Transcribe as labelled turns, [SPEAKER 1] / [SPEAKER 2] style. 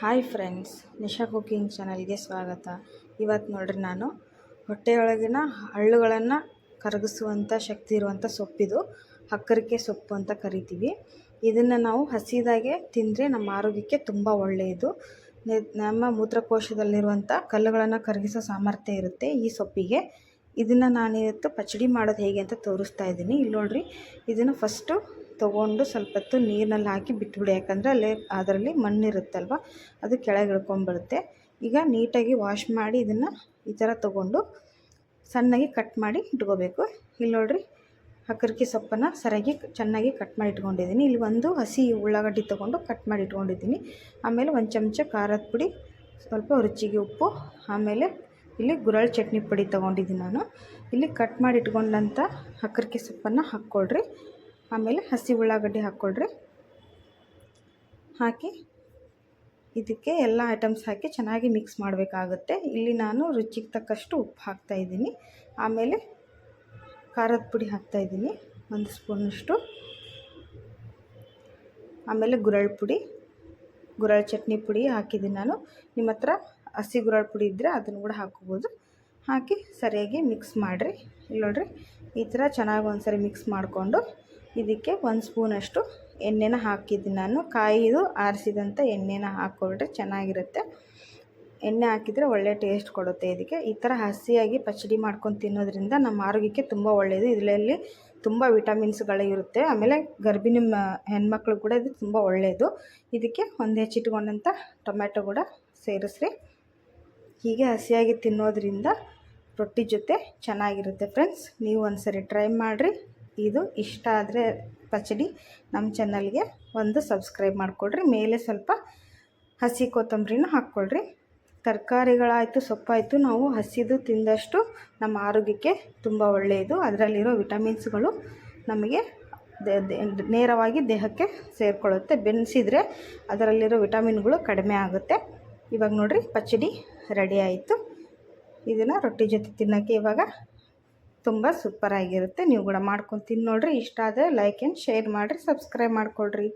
[SPEAKER 1] Hi friends, Nisha cooking ಚಾನಲ್ಗೆ ಸ್ವಾಗತ. ಇವತ್ತು ನೋಡ್ರಿ ನಾನು ಹೊಟ್ಟೆಯೊಳಗಿನ ಹಳ್ಳುಗಳನ್ನು ಕರಗಿಸುವಂಥ ಶಕ್ತಿ ಇರುವಂಥ ಸೊಪ್ಪಿದು, ಹಕ್ಕರಿಕೆ ಸೊಪ್ಪು ಅಂತ ಕರಿತೀವಿ. ಇದನ್ನು ನಾವು ಹಸಿದಾಗೆ ತಿಂದರೆ ನಮ್ಮ ಆರೋಗ್ಯಕ್ಕೆ ತುಂಬ ಒಳ್ಳೆಯದು. ನಮ್ಮ ಮೂತ್ರಕೋಶದಲ್ಲಿರುವಂಥ ಕಲ್ಲುಗಳನ್ನು ಕರಗಿಸೋ ಸಾಮರ್ಥ್ಯ ಇರುತ್ತೆ ಈ ಸೊಪ್ಪಿಗೆ. ಇದನ್ನು ನಾನಿವತ್ತು ಪಚಡಿ ಮಾಡೋದು ಹೇಗೆ ಅಂತ ತೋರಿಸ್ತಾ ಇದ್ದೀನಿ. ಇಲ್ಲಿ ನೋಡ್ರಿ, ಇದನ್ನು ಫಸ್ಟು ತೊಗೊಂಡು ಸ್ವಲ್ಪ ಹೊತ್ತು ನೀರಿನಲ್ಲಿ ಹಾಕಿ ಬಿಟ್ಬಿಡಿ. ಯಾಕಂದರೆ ಅಲ್ಲಿ ಅದರಲ್ಲಿ ಮಣ್ಣಿರುತ್ತಲ್ವ? ಅದು ಕೆಳಗೆ ಇಳ್ಕೊಂಬರುತ್ತೆ ಈಗ ನೀಟಾಗಿ ವಾಶ್ ಮಾಡಿ ಇದನ್ನು ಈ ಥರ ತೊಗೊಂಡು ಸಣ್ಣಗೆ ಕಟ್ ಮಾಡಿ ಇಟ್ಕೋಬೇಕು. ಇಲ್ಲಿ ನೋಡ್ರಿ ಹಕ್ಕರ್ಕಿ ಸೊಪ್ಪನ್ನು ಸರಿಯಾಗಿ ಚೆನ್ನಾಗಿ ಕಟ್ ಮಾಡಿ ಇಟ್ಕೊಂಡಿದ್ದೀನಿ. ಇಲ್ಲಿ ಒಂದು ಹಸಿ ಉಳ್ಳಾಗಡ್ಡಿ ತೊಗೊಂಡು ಕಟ್ ಮಾಡಿ ಇಟ್ಕೊಂಡಿದ್ದೀನಿ. ಆಮೇಲೆ ಒಂದು ಚಮಚ ಖಾರದ ಪುಡಿ, ಸ್ವಲ್ಪ ರುಚಿಗೆ ಉಪ್ಪು, ಆಮೇಲೆ ಇಲ್ಲಿ ಗುರಳ್ ಚಟ್ನಿ ಪುಡಿ ತೊಗೊಂಡಿದ್ದೀನಿ ನಾನು. ಇಲ್ಲಿ ಕಟ್ ಮಾಡಿ ಇಟ್ಕೊಂಡಂಥ ಹಕ್ಕರ್ಕಿ ಸೊಪ್ಪನ್ನು ಹಾಕ್ಕೊಳ್ರಿ. ಆಮೇಲೆ ಹಸಿ ಉಳ್ಳಾಗಡ್ಡಿ ಹಾಕ್ಕೊಳ್ರಿ. ಹಾಕಿ ಇದಕ್ಕೆ ಎಲ್ಲ ಐಟಮ್ಸ್ ಹಾಕಿ ಚೆನ್ನಾಗಿ ಮಿಕ್ಸ್ ಮಾಡಬೇಕಾಗುತ್ತೆ. ಇಲ್ಲಿ ನಾನು ರುಚಿಗೆ ತಕ್ಕಷ್ಟು ಉಪ್ಪು ಹಾಕ್ತಾಯಿದ್ದೀನಿ ಆಮೇಲೆ ಖಾರದ ಪುಡಿ ಹಾಕ್ತಾಯಿದ್ದೀನಿ ಒಂದು ಸ್ಪೂನಷ್ಟು. ಆಮೇಲೆ ಗುರಳ್ ಪುಡಿ ಗುರಳ್ ಚಟ್ನಿ ಪುಡಿ ಹಾಕಿದ್ದೀನಿ ನಾನು. ನಿಮ್ಮ ಹತ್ರ ಹಸಿ ಗುರಳ್ ಪುಡಿ ಇದ್ದರೆ ಅದನ್ನು ಕೂಡ ಹಾಕ್ಕೋಬೋದು. ಹಾಕಿ ಸರಿಯಾಗಿ ಮಿಕ್ಸ್ ಮಾಡಿರಿ. ಇಲ್ಲಿ ನೋಡ್ರಿ, ಈ ಥರ ಚೆನ್ನಾಗಿ ಒಂದ್ಸರಿ ಮಿಕ್ಸ್ ಮಾಡಿಕೊಂಡು ಇದಕ್ಕೆ ಒಂದು ಸ್ಪೂನಷ್ಟು ಎಣ್ಣೆನ ಹಾಕಿದ್ದೀನಿ ನಾನು. ಕಾಯಿದು ಆರಿಸಿದಂಥ ಎಣ್ಣೆನ ಹಾಕ್ಕೊಬಿಟ್ರೆ ಚೆನ್ನಾಗಿರುತ್ತೆ. ಎಣ್ಣೆ ಹಾಕಿದರೆ ಒಳ್ಳೆ ಟೇಸ್ಟ್ ಕೊಡುತ್ತೆ ಇದಕ್ಕೆ. ಈ ಥರ ಹಸಿಯಾಗಿ ಪಚಡಿ ಮಾಡ್ಕೊಂಡು ತಿನ್ನೋದ್ರಿಂದ ನಮ್ಮ ಆರೋಗ್ಯಕ್ಕೆ ತುಂಬ ಒಳ್ಳೆಯದು. ಇದರಲ್ಲಿ ತುಂಬ ವಿಟಮಿನ್ಸ್ಗಳಿರುತ್ತೆ ಆಮೇಲೆ ಗರ್ಭಿಣಿ ಮ, ಹೆಣ್ಮಕ್ಳು ಕೂಡ ಇದು ತುಂಬ ಒಳ್ಳೆಯದು. ಇದಕ್ಕೆ ಒಂದು ಹೆಚ್ಚಿಟ್ಕೊಂಡಂಥ ಟೊಮ್ಯಾಟೊ ಕೂಡ ಸೇರಿಸ್ರಿ. ಹೀಗೆ ಹಸಿಯಾಗಿ ತಿನ್ನೋದ್ರಿಂದ ರೊಟ್ಟಿ ಜೊತೆ ಚೆನ್ನಾಗಿರುತ್ತೆ ಫ್ರೆಂಡ್ಸ್. ನೀವು ಒಂದ್ಸರಿ ಟ್ರೈ ಮಾಡಿರಿ. ಇದು ಇಷ್ಟ ಆದರೆ ಪಚಡಿ ನಮ್ಮ ಚಾನಲ್ಗೆ ಒಂದು ಸಬ್ಸ್ಕ್ರೈಬ್ ಮಾಡಿಕೊಡ್ರಿ ಮೇಲೆ ಸ್ವಲ್ಪ ಹಸಿ ಕೊತ್ತಂಬರಿನ ಹಾಕ್ಕೊಳ್ರಿ. ತರಕಾರಿಗಳಾಯಿತು, ಸೊಪ್ಪಾಯಿತು, ನಾವು ಹಸಿದು ತಿಂದಷ್ಟು ನಮ್ಮ ಆರೋಗ್ಯಕ್ಕೆ ತುಂಬ ಒಳ್ಳೆಯದು. ಅದರಲ್ಲಿರೋ ವಿಟಮಿನ್ಸ್ಗಳು ನಮಗೆ ನೇರವಾಗಿ ದೇಹಕ್ಕೆ ಸೇರಿಕೊಳ್ಳುತ್ತೆ. ಬೆನ್ಸಿದ್ರೆ ಅದರಲ್ಲಿರೋ ವಿಟಮಿನ್ಗಳು ಕಡಿಮೆ ಆಗುತ್ತೆ. ಇವಾಗ ನೋಡಿರಿ, ಪಚಡಿ ರೆಡಿ ಆಯಿತು. ಇದನ್ನು ರೊಟ್ಟಿ ಜೊತೆ ತಿನ್ನೋಕ್ಕೆ ಇವಾಗ ತುಂಬ ಸೂಪರಾಗಿರುತ್ತೆ. ನೀವು ಕೂಡ ಮಾಡ್ಕೊಂಡು ನೋಡಿರಿ. ಇಷ್ಟ ಆದರೆ ಲೈಕ್ ಆ್ಯಂಡ್ ಶೇರ್ ಮಾಡಿರಿ ಸಬ್ಸ್ಕ್ರೈಬ್ ಮಾಡಿಕೊಳ್ರಿ.